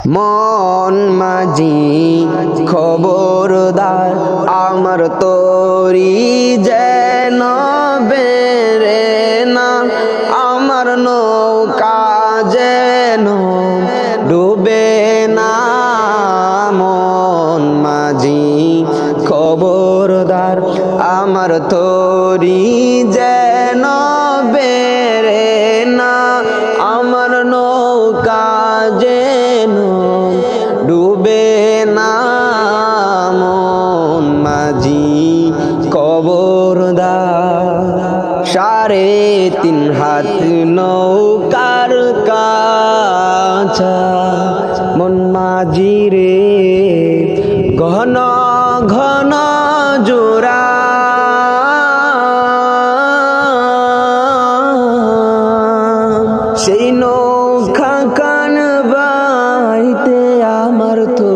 মন মাঝি, খবরদার আমার তরি যেন বেরে না, আমার নৌকা যেন ডুবে না। মন মাঝি, খবরদার আমার তরি যেন বেরে সাড়ে তিন হাত নৌকার মন মাঝি রে, ঘন ঘন জোড়া। সেই নৌকা বাইতে আমার তো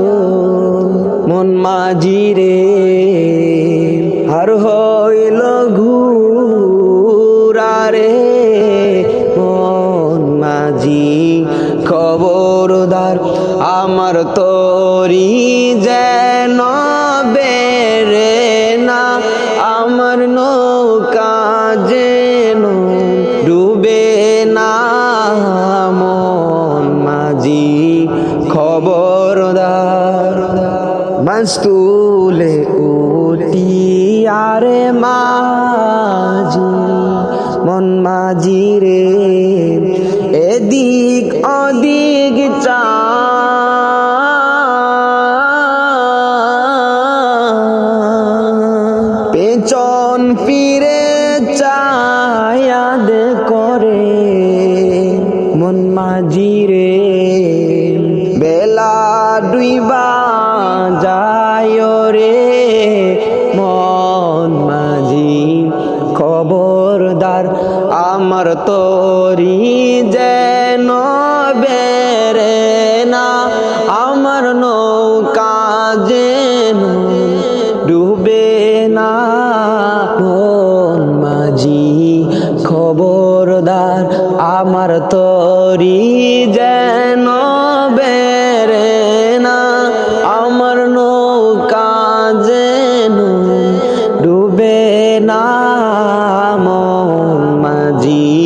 মন মাঝি রে আর হইল ঘুরা রে মন মাঝি খবরদার আমার তরি যেন বেরে না, আমার নৌকা যেন ডুবে না। মন মাঝি খবরদার মাছ তুলে উঠি আরে মাঝি। মন মাঝি রে। এদিক অদিক চা পেছন ফিরে চায়াদ করে। মন মাঝি রে। বেলা ডুইবা যায় রে। খবরদার। আমার তরি যেন বেরে না, আমার নৌকা যেন ডুবে না। মাঝি, খবরদার, আমার তরি যেন রাজি